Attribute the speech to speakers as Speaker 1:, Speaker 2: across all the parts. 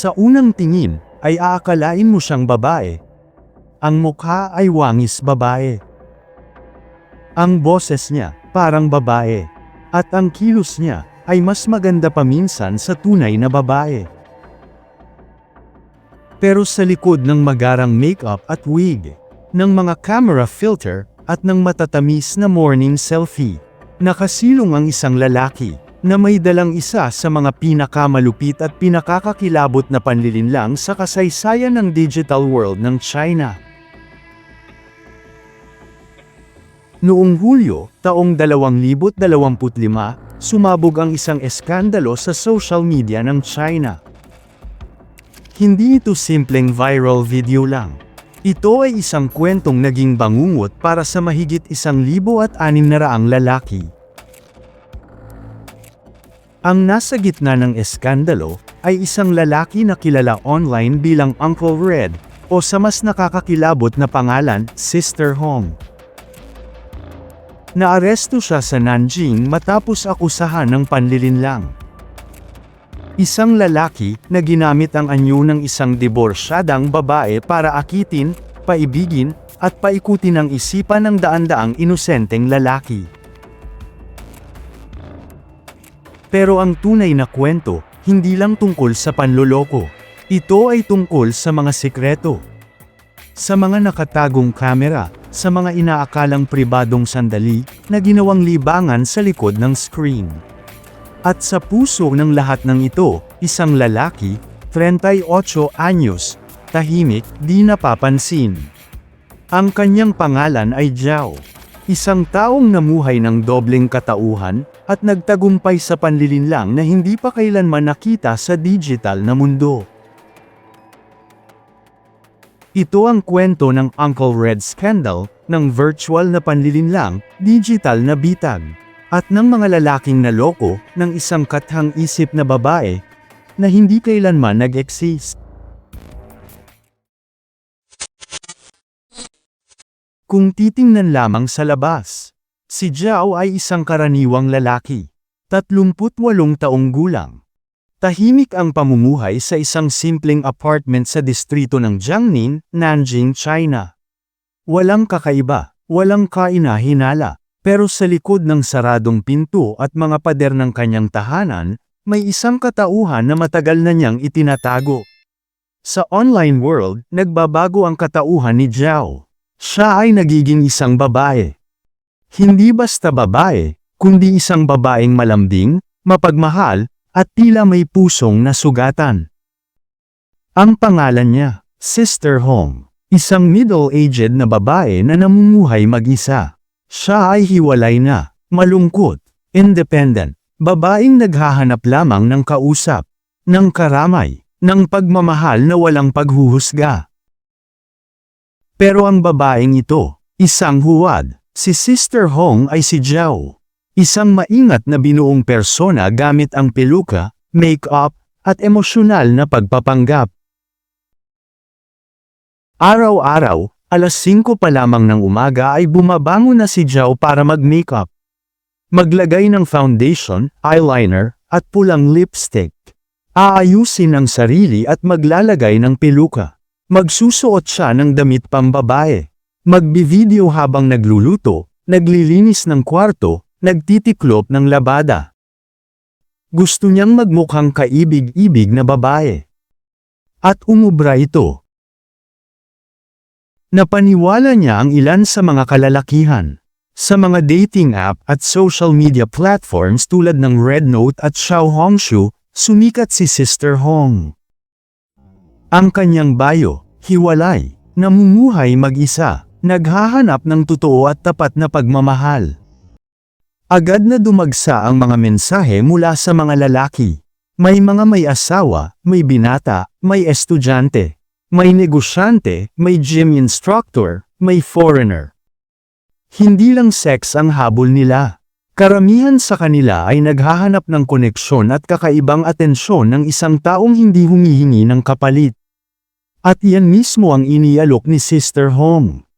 Speaker 1: Sa unang tingin, ay aakalain mo siyang babae. Ang mukha ay wangis babae. Ang boses niya, parang babae. At ang kilos niya, ay mas maganda pa minsan sa tunay na babae. Pero sa likod ng magarang makeup at wig, ng mga camera filter, at ng matatamis na morning selfie, nakasilong ang isang lalaki, na may dalang isa sa mga pinakamalupit at pinakakakilabot na panlilinlang sa kasaysayan ng digital world ng China. Noong Hulyo, taong 2025, sumabog ang isang eskandalo sa social media ng China. Hindi ito simpleng viral video lang. Ito ay isang kwentong naging bangungot para sa mahigit isang libo at anim na raang lalaki. Ang nasa gitna ng eskandalo ay isang lalaki na kilala online bilang Uncle Red o sa mas nakakakilabot na pangalan, Sister Hong. Naaresto siya sa Nanjing matapos akusahan ng panlilinlang. Isang lalaki na ginamit ang anyo ng isang diborsyadang babae para akitin, paibigin, at paikutin ang isipan ng daan-daang inosenteng lalaki. Pero ang tunay na kwento, hindi lang tungkol sa panloloko. Ito ay tungkol sa mga sikreto. Sa mga nakatagong kamera, sa mga inaakalang pribadong sandali, na ginawang libangan sa likod ng screen. At sa puso ng lahat ng ito, isang lalaki, 38 anyos, tahimik, di napapansin. Ang kanyang pangalan ay Jiao. Isang taong namuhay ng dobleng katauhan, at nagtagumpay sa panlilinlang na hindi pa kailanman nakita sa digital na mundo. Ito ang kwento ng Uncle Red Scandal, ng virtual na panlilinlang, digital na bitag, at ng mga lalaking naloko, ng isang kathang isip na babae, na hindi kailanman nag-exist. Kung titingnan lamang sa labas, si Jiao ay isang karaniwang lalaki, 38 taong gulang. Tahimik ang pamumuhay sa isang simpleng apartment sa distrito ng Jiangnin, Nanjing, China. Walang kakaiba, walang kainahinala, pero sa likod ng saradong pinto at mga pader ng kanyang tahanan, may isang katauhan na matagal na niyang itinatago. Sa online world, nagbabago ang katauhan ni Jiao. Siya ay nagiging isang babae. Hindi basta babae, kundi isang babaeng malambing, mapagmahal, at tila may pusong nasugatan. Ang pangalan niya, Sister Hong, isang middle-aged na babae na namumuhay mag-isa. Siya ay hiwalay na, malungkot, independent, babaeng naghahanap lamang ng kausap, ng karamay, ng pagmamahal na walang paghuhusga. Pero ang babaeng ito, isang huwad, si Sister Hong ay si Jiao. Isang maingat na binuong persona gamit ang peluka, make-up, at emosyonal na pagpapanggap. Araw-araw, alas 5 pa lamang ng umaga ay bumabangon na si Jiao para mag-makeup. Maglagay ng foundation, eyeliner, at pulang lipstick. Aayusin ang sarili at maglalagay ng peluka. Magsusuot siya ng damit pambabae. Magbi-video habang nagluluto, naglilinis ng kwarto, nagtitiklop ng labada. Gusto niyang magmukhang kaibig-ibig na babae. At umubra ito. Napaniwala niya ang ilan sa mga kalalakihan. Sa mga dating app at social media platforms tulad ng Red Note at Xiao Hongshu, sumikat si Sister Hong. Ang kanyang bayo, hiwalay, namumuhay mag-isa, naghahanap ng totoo at tapat na pagmamahal. Agad na dumagsa ang mga mensahe mula sa mga lalaki. May mga may asawa, may binata, may estudyante, may negosyante, may gym instructor, may foreigner. Hindi lang sex ang habol nila. Karamihan sa kanila ay naghahanap ng koneksyon at kakaibang atensyon ng isang taong hindi humihingi ng kapalit. At yan mismo ang inialok ni Sister Hong.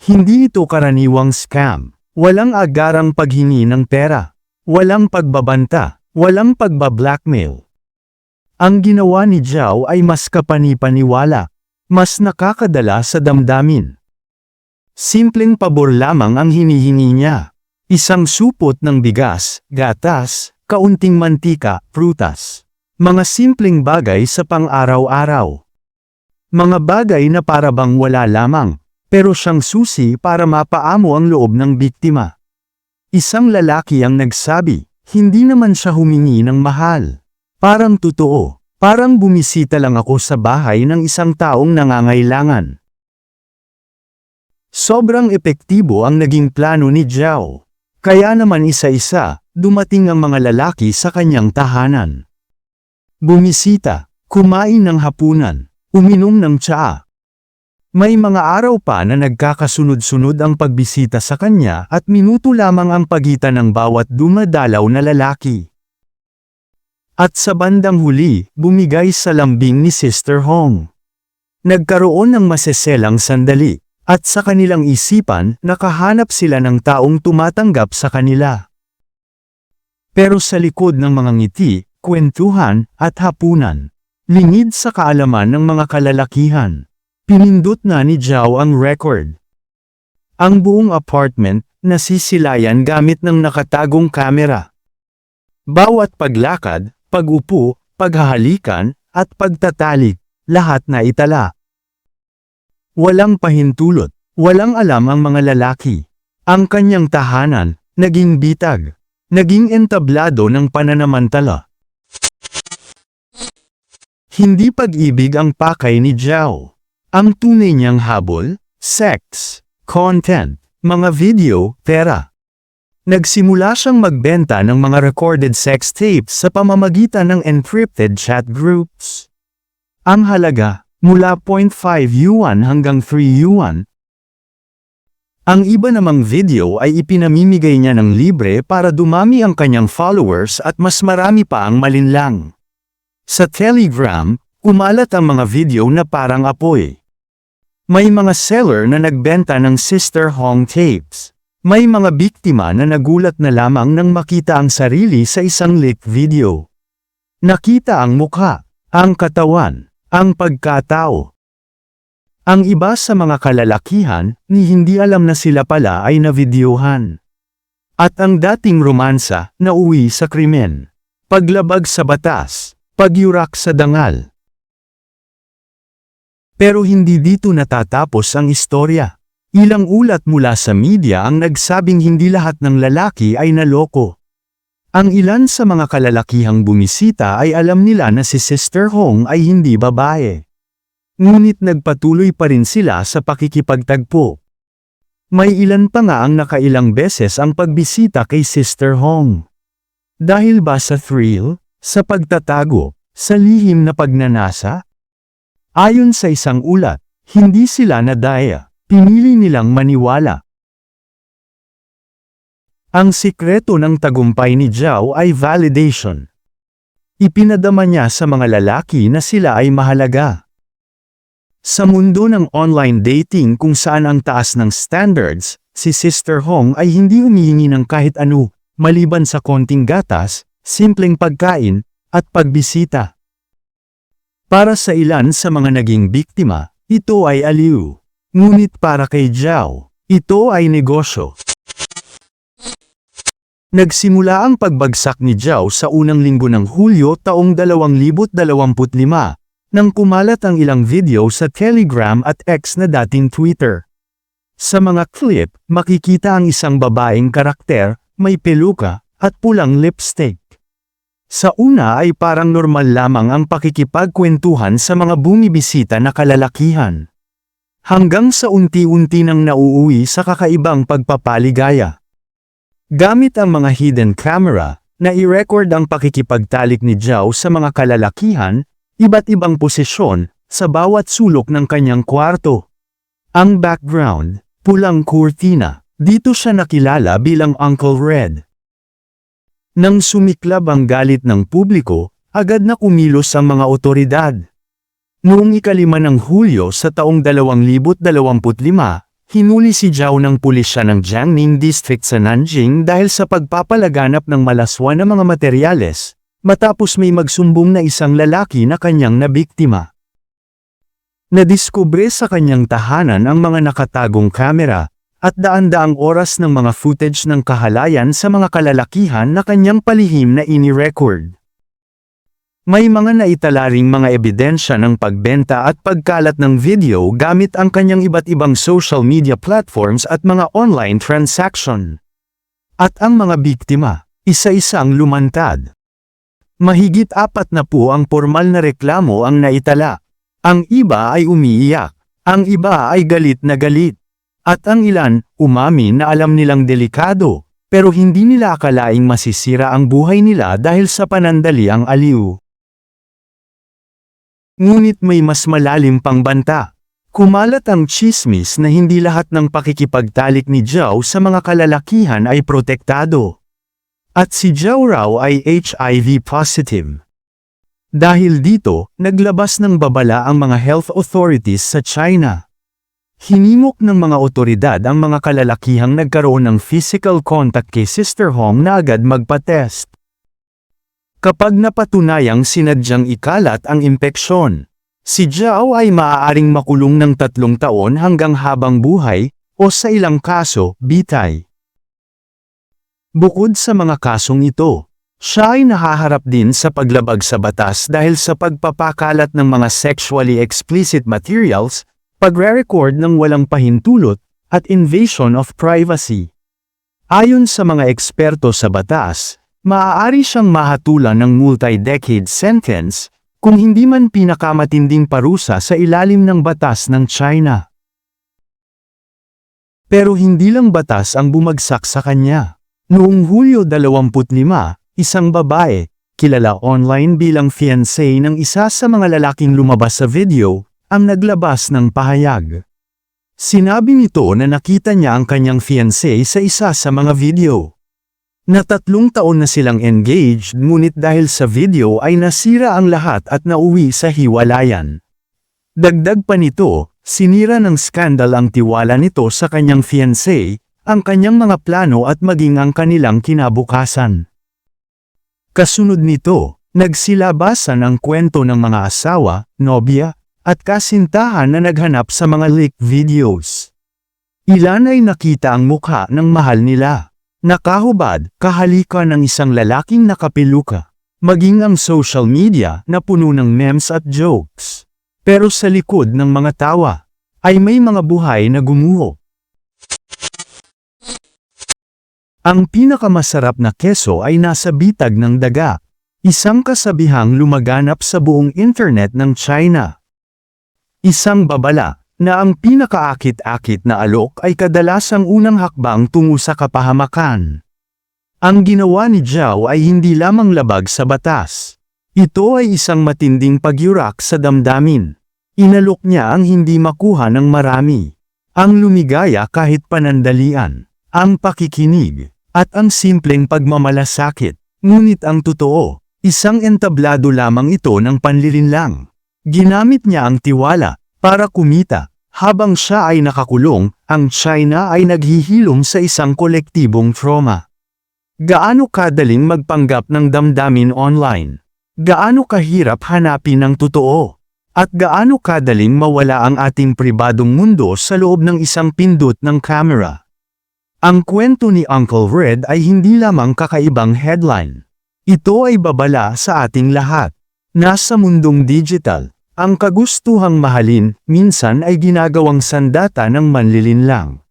Speaker 1: Hindi ito karaniwang scam. Walang agarang paghingi ng pera. Walang pagbabanta. Walang pagbablackmail. Ang ginawa ni Zhao ay mas kapani-paniwala, mas nakakadala sa damdamin. Simpleng pabor lamang ang hinihingi niya. Isang supot ng bigas, gatas, kaunting mantika, prutas. Mga simpleng bagay sa pang-araw-araw. Mga bagay na para bang wala lamang, pero siyang susi para mapaamo ang loob ng biktima. Isang lalaki ang nagsabi, hindi naman siya humingi ng mahal. Parang totoo, parang bumisita lang ako sa bahay ng isang taong nangangailangan. Sobrang epektibo ang naging plano ni Zhao. Kaya naman isa-isa, dumating ang mga lalaki sa kanyang tahanan. Bumisita, kumain ng hapunan, uminom ng tsaa. May mga araw pa na nagkakasunod-sunod ang pagbisita sa kanya at minuto lamang ang pagitan ng bawat dumadalaw na lalaki. At sa bandang huli, bumigay sa lambing ni Sister Hong. Nagkaroon ng maseselang sandali, at sa kanilang isipan, nakahanap sila ng taong tumatanggap sa kanila. Pero sa likod ng mga ngiti, kwentuhan, at hapunan, lingid sa kaalaman ng mga kalalakihan, pinindot na ni Zhao ang record. Ang buong apartment, nasisilayan gamit ng nakatagong kamera. Bawat paglakad, pagupo, paghahalikan, at pagtatalik, lahat na itala. Walang pahintulot, walang alam ang mga lalaki. Ang kanyang tahanan, naging bitag, naging entablado ng pananamantala. Hindi pag-ibig ang pakay ni Zhao. Ang tunay niyang habol, sex, content, mga video, pera. Nagsimula siyang magbenta ng mga recorded sex tapes sa pamamagitan ng encrypted chat groups. Ang halaga, mula 0.5 yuan hanggang 3 yuan. Ang iba namang video ay ipinamimigay niya ng libre para dumami ang kanyang followers at mas marami pa ang malinlang. Sa Telegram, umalat ang mga video na parang apoy. May mga seller na nagbenta ng Sister Hong tapes. May mga biktima na nagulat na lamang nang makita ang sarili sa isang leaked video. Nakita ang mukha, ang katawan, ang pagkatao. Ang iba sa mga kalalakihan, ni hindi alam na sila pala ay navideohan. At ang dating romansa, nauwi sa krimen. Paglabag sa batas, pagyurak sa dangal. Pero hindi dito natatapos ang istorya. Ilang ulat mula sa media ang nagsabing hindi lahat ng lalaki ay naloko. Ang ilan sa mga kalalakihang bumisita ay alam nila na si Sister Hong ay hindi babae. Ngunit nagpatuloy pa rin sila sa pakikipagtagpo. May ilan pa nga ang nakailang beses ang pagbisita kay Sister Hong. Dahil ba sa thrill, sa pagtatago, sa lihim na pagnanasa? Ayon sa isang ulat, hindi sila nadaya, pinili nilang maniwala. Ang sikreto ng tagumpay ni Zhao ay validation. Ipinadama niya sa mga lalaki na sila ay mahalaga. Sa mundo ng online dating kung saan ang taas ng standards, si Sister Hong ay hindi humihingi ng kahit ano, maliban sa konting gatas, simpleng pagkain, at pagbisita. Para sa ilan sa mga naging biktima, ito ay aliw. Ngunit para kay Zhao, ito ay negosyo. Nagsimula ang pagbagsak ni Zhao sa unang linggo ng Hulyo taong 2025, nang kumalat ang ilang video sa Telegram at X na dating Twitter. Sa mga clip, makikita ang isang babaeng karakter, may peluka, at pulang lipstick. Sa una ay parang normal lamang ang pakikipagkwentuhan sa mga bumibisita na kalalakihan. Hanggang sa unti-unti nang nauuwi sa kakaibang pagpapaligaya. Gamit ang mga hidden camera, na i-record ang pakikipagtalik ni Zhao sa mga kalalakihan, iba't ibang posisyon, sa bawat sulok ng kanyang kwarto. Ang background, pulang kurtina, dito siya nakilala bilang Uncle Red. Nang sumiklab ang galit ng publiko, agad na kumilos ang mga otoridad. Noong ikalima ng Hulyo sa taong 2025, Hinuli si Zhao ng pulisya ng Jiangning District sa Nanjing dahil sa pagpapalaganap ng malaswa na mga materyales, matapos may magsumbong na isang lalaki na kanyang nabiktima. Nadiskubre sa kanyang tahanan ang mga nakatagong kamera, at daan-daang oras ng mga footage ng kahalayan sa mga kalalakihan na kanyang palihim na ini-record. May mga naitalaring mga ebidensya ng pagbenta at pagkalat ng video gamit ang kanyang iba't ibang social media platforms at mga online transaction. At ang mga biktima, isa-isang lumantad. Mahigit apat na po ang formal na reklamo ang naitala. Ang iba ay umiiyak, ang iba ay galit na galit. At ang ilan, umamin na alam nilang delikado, pero hindi nila akalaing masisira ang buhay nila dahil sa panandali ang aliw. Ngunit may mas malalim pang banta. Kumalat ang chismis na hindi lahat ng pakikipagtalik ni Zhao sa mga kalalakihan ay protektado. At si Zhao raw ay HIV positive. Dahil dito, naglabas ng babala ang mga health authorities sa China. Hinimok ng mga otoridad ang mga kalalakihang nagkaroon ng physical contact kay Sister Hong na agad magpa-test. Kapag napatunayang sinadyang ikalat ang impeksyon, si Zhao ay maaaring makulong ng tatlong taon hanggang habang buhay, o sa ilang kaso, bitay. Bukod sa mga kasong ito, siya ay nahaharap din sa paglabag sa batas dahil sa pagpapakalat ng mga sexually explicit materials, pagre-record ng walang pahintulot, at invasion of privacy. Ayon sa mga eksperto sa batas, maaari siyang mahatulan ng multi-decade sentence, kung hindi man pinakamatinding parusa sa ilalim ng batas ng China. Pero hindi lang batas ang bumagsak sa kanya. Noong Hulyo 25, isang babae, kilala online bilang fiancé ng isa sa mga lalaking lumabas sa video, ang naglabas ng pahayag. Sinabi nito na nakita niya ang kanyang fiancé sa isa sa mga video. Na tatlong taon na silang engaged ngunit dahil sa video ay nasira ang lahat at nauwi sa hiwalayan. Dagdag pa nito, sinira ng skandal ang tiwala nito sa kanyang fiancé, ang kanyang mga plano at maging ang kanilang kinabukasan. Kasunod nito, nagsilabasan ang kwento ng mga asawa, nobya, at kasintahan na naghanap sa mga leaked videos. Ilan ay nakita ang mukha ng mahal nila. Nakahubad, kahalika ng isang lalaking nakapiluka. Maging ang social media na puno ng memes at jokes. Pero sa likod ng mga tawa, ay may mga buhay na gumuho. Ang pinakamasarap na keso ay nasa bitag ng daga, isang kasabihang lumaganap sa buong internet ng China. Isang babala, na ang pinakaakit-akit na alok ay kadalasang unang hakbang tungo sa kapahamakan. Ang ginawa ni Zhao ay hindi lamang labag sa batas. Ito ay isang matinding pagyurak sa damdamin. Inalok niya ang hindi makuha ng marami. Ang lumigaya kahit panandalian. Ang pakikinig. At ang simpleng pagmamalasakit. Ngunit ang totoo, isang entablado lamang ito ng panlilinlang. Ginamit niya ang tiwala, para kumita. Habang siya ay nakakulong, ang China ay naghihilom sa isang kolektibong trauma. Gaano kadaling magpanggap ng damdamin online? Gaano kahirap hanapin ang totoo? At gaano kadaling mawala ang ating pribadong mundo sa loob ng isang pindot ng camera? Ang kwento ni Uncle Red ay hindi lamang kakaibang headline. Ito ay babala sa ating lahat. Nasa mundong digital, ang kagustuhang mahalin minsan ay ginagawang sandata ng manlilinlang.